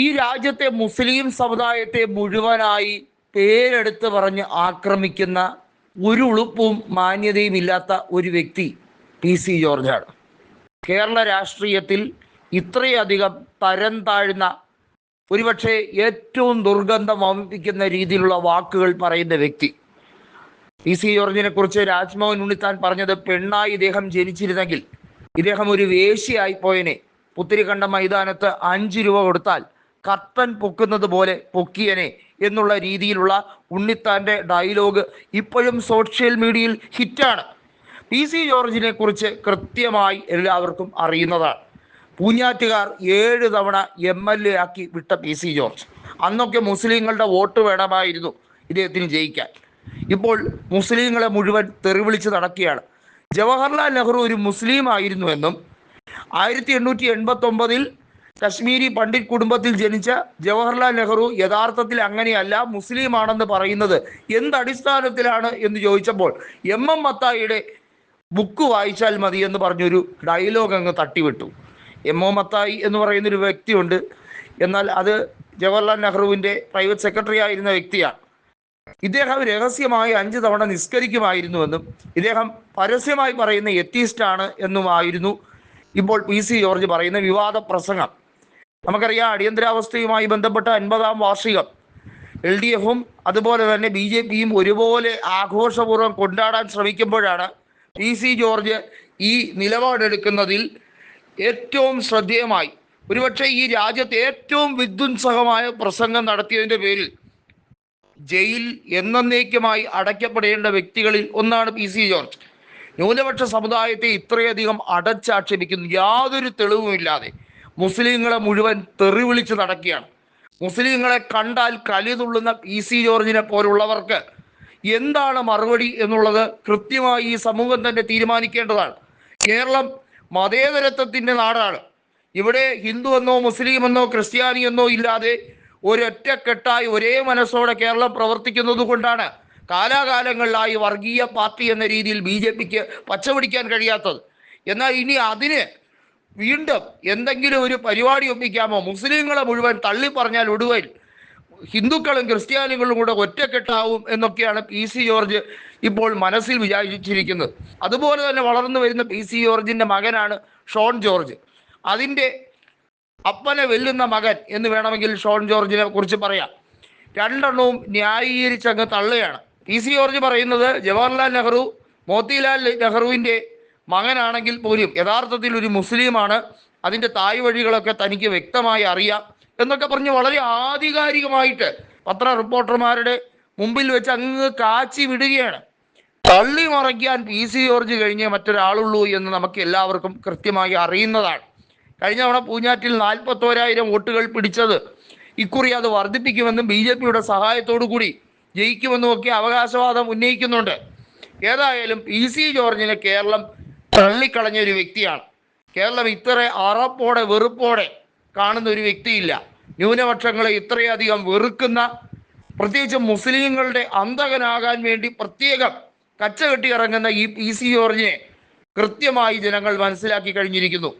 ഈ രാജ്യത്തെ മുസ്ലിം സമുദായത്തെ മുഴുവനായി പേരെടുത്ത് പറഞ്ഞ് ആക്രമിക്കുന്ന ഒരു ഉളുപ്പും മാന്യതയും ഇല്ലാത്ത ഒരു വ്യക്തി പി സി ജോർജാണ്. കേരള രാഷ്ട്രീയത്തിൽ ഇത്രയധികം തരം താഴ്ന്ന ഒരുപക്ഷെ ഏറ്റവും ദുർഗന്ധം വമിപ്പിക്കുന്ന രീതിയിലുള്ള വാക്കുകൾ പറയുന്ന വ്യക്തി. പി സി ജോർജിനെ കുറിച്ച് രാജ്മോഹൻ ഉണ്ണിത്താൻ പറഞ്ഞത് പെണ്ണായി ഇദ്ദേഹം ജനിച്ചിരുന്നെങ്കിൽ ഇദ്ദേഹം ഒരു വേശ്യയായി പോയനെ. പുത്തിരിക്കണ്ട മൈതാനത്ത് അഞ്ച് രൂപ കൊടുത്താൽ കർട്ടൻ പൊക്കുന്നത് പോലെ പൊക്കിയനെ എന്നുള്ള രീതിയിലുള്ള ഉണ്ണിത്താന്റെ ഡയലോഗ് ഇപ്പോഴും സോഷ്യൽ മീഡിയയിൽ ഹിറ്റാണ്. പി സി ജോർജിനെ കുറിച്ച് കൃത്യമായി എല്ലാവർക്കും അറിയുന്നതാണ്. പൂഞ്ഞാറ്റുകാർ ഏഴ് തവണ എം എൽ എ ആക്കി വിട്ട പി സി ജോർജ്. അന്നൊക്കെ മുസ്ലിങ്ങളുടെ വോട്ട് വേണമായിരുന്നു ഇദ്ദേഹത്തിന് ജയിക്കാൻ. ഇപ്പോൾ മുസ്ലിങ്ങളെ മുഴുവൻ തെറിവിളിച്ച് നടക്കുകയാണ്. ജവഹർലാൽ നെഹ്റു ഒരു മുസ്ലിം ആയിരുന്നുവെന്നും ആയിരത്തി എണ്ണൂറ്റി എൺപത്തി ഒമ്പതിൽ കശ്മീരി പണ്ഡിറ്റ് കുടുംബത്തിൽ ജനിച്ച ജവഹർലാൽ നെഹ്റു യഥാർത്ഥത്തിൽ അങ്ങനെയല്ല മുസ്ലിമാണെന്ന് പറയുന്നത് എന്ത് അടിസ്ഥാനത്തിലാണ് എന്ന് ചോദിച്ചപ്പോൾ എം എം മത്തായിയുടെ ബുക്ക് വായിച്ചാൽ മതി എന്ന് പറഞ്ഞൊരു ഡയലോഗ് അങ്ങ് തട്ടിവിട്ടു. എം ഒ മത്തായി എന്ന് പറയുന്നൊരു വ്യക്തിയുണ്ട്. എന്നാൽ അത് ജവഹർലാൽ നെഹ്റുവിന്റെ പ്രൈവറ്റ് സെക്രട്ടറി ആയിരുന്ന വ്യക്തിയാണ്. ഇദ്ദേഹം രഹസ്യമായി അഞ്ച് തവണ നിസ്കരിക്കുമായിരുന്നുവെന്നും ഇദ്ദേഹം പരസ്യമായി പറയുന്ന എത്തീസ്റ്റാണ് എന്നുമായിരുന്നു ഇപ്പോൾ പി സി ജോർജ് പറയുന്ന വിവാദ പ്രസംഗം നമുക്കറിയാം അടിയന്തരാവസ്ഥയുമായി ബന്ധപ്പെട്ട അൻപതാം വാർഷികം. എൽ ഡി എഫും അതുപോലെ തന്നെ ബി ജെ പിയും ഒരുപോലെ ആഘോഷപൂർവം കൊണ്ടാടാൻ ശ്രമിക്കുമ്പോഴാണ് പി സി ജോർജ് ഈ നിലപാടെടുക്കുന്നതിൽ ഏറ്റവും ശ്രദ്ധേയമായി. ഒരുപക്ഷെ ഈ രാജ്യത്ത് ഏറ്റവും വിധ്വംസകമായ പ്രസംഗം നടത്തിയതിന്റെ പേരിൽ ജയിൽ എന്നേക്കുമായി അടയ്ക്കപ്പെടേണ്ട വ്യക്തികളിൽ ഒന്നാണ് പി സി ജോർജ്. ന്യൂനപക്ഷ സമുദായത്തെ ഇത്രയധികം അടച്ചാക്ഷേപിക്കുന്നു. യാതൊരു തെളിവുമില്ലാതെ. മുസ്ലിങ്ങളെ മുഴുവൻ തെറി വിളിച്ച് നടക്കുകയാണ്. മുസ്ലിങ്ങളെ കണ്ടാൽ കലി തുള്ളുന്ന ഇ സി ജോർജിനെ പോലുള്ളവർക്ക് എന്താണ് മറുപടി എന്നുള്ളത് കൃത്യമായി ഈ സമൂഹം തന്നെ തീരുമാനിക്കേണ്ടതാണ്. കേരളം മതേതരത്വത്തിന്റെ നാടാണ്. ഇവിടെ ഹിന്ദു എന്നോ മുസ്ലിം എന്നോ ക്രിസ്ത്യാനി എന്നോ ഇല്ലാതെ ഒരൊറ്റക്കെട്ടായി ഒരേ മനസ്സോടെ കേരളം പ്രവർത്തിക്കുന്നത് കൊണ്ടാണ് കാലാകാലങ്ങളിലായി വർഗീയ പാർട്ടി എന്ന രീതിയിൽ ബി ജെ പിക്ക് പച്ചപിടിക്കാൻ കഴിയാത്തത്. എന്നാൽ ഇനി അതിന് വീണ്ടും എന്തെങ്കിലും ഒരു പരിപാടി ഒപ്പിക്കാമോ? മുസ്ലിങ്ങളെ മുഴുവൻ തള്ളി പറഞ്ഞാൽ ഒടുവിൽ ഹിന്ദുക്കളും ക്രിസ്ത്യാനികളും കൂടെ ഒറ്റക്കെട്ടാവും എന്നൊക്കെയാണ് പി സി ജോർജ് ഇപ്പോൾ മനസ്സിൽ വിചാരിച്ചിരിക്കുന്നത്. അതുപോലെ തന്നെ വളർന്നു വരുന്ന പി സി ജോർജിന്റെ മകനാണ് ഷോൺ ജോർജ്. അതിന്റെ അപ്പനെ വെല്ലുന്ന മകൻ എന്ന് വേണമെങ്കിൽ ഷോൺ ജോർജിനെ കുറിച്ച് പറയാം. രണ്ടെണ്ണവും ന്യായീകരിച്ചങ്ങ് തള്ളയാണ് പി സി ജോർജ് പറയുന്നത് ജവഹർലാൽ നെഹ്റു മോത്തിലാൽ നെഹ്റുവിന്റെ മകനാണെങ്കിൽ പോലും യഥാർത്ഥത്തിൽ ഒരു മുസ്ലിമാണ് അതിന്റെ തായ് വഴികളൊക്കെ തനിക്ക് വ്യക്തമായി അറിയാം എന്നൊക്കെ പറഞ്ഞ് വളരെ ആധികാരികമായിട്ട് പത്ര റിപ്പോർട്ടർമാരുടെ മുമ്പിൽ വെച്ച് അങ്ങ് കാച്ചി വിടുകയാണ്. തള്ളി മറയ്ക്കാൻ പി സി ജോർജ് കഴിഞ്ഞേ മറ്റൊരാളുള്ളൂ എന്ന് നമുക്ക് എല്ലാവർക്കും കൃത്യമായി അറിയുന്നതാണ്. കഴിഞ്ഞ തവണ പൂഞ്ഞാറ്റിൽ നാൽപ്പത്തോരായിരം വോട്ടുകൾ പിടിച്ചത്. ഇക്കുറി അത് വർദ്ധിപ്പിക്കുമെന്നും ബി ജെ പിയുടെ സഹായത്തോടു കൂടി ജയിക്കുമെന്നും ഒക്കെ അവകാശവാദം ഉന്നയിക്കുന്നുണ്ട്. ഏതായാലും പി സി ജോർജിനെ കേരളം തള്ളിക്കളഞ്ഞ ഒരു വ്യക്തിയാണ്. കേരളം ഇത്ര അറപ്പോടെ വെറുപ്പോടെ കാണുന്ന ഒരു വ്യക്തിയില്ല. ന്യൂനപക്ഷങ്ങളെ ഇത്രയധികം വെറുക്കുന്ന പ്രത്യേകിച്ച് മുസ്ലിങ്ങളുടെ അന്തകനാകാൻ വേണ്ടി പ്രത്യേകം കച്ചകെട്ടി ഇറങ്ങുന്ന ഈ പി സി ജോർജിനെ കൃത്യമായി ജനങ്ങൾ മനസ്സിലാക്കി കഴിഞ്ഞിരിക്കുന്നു.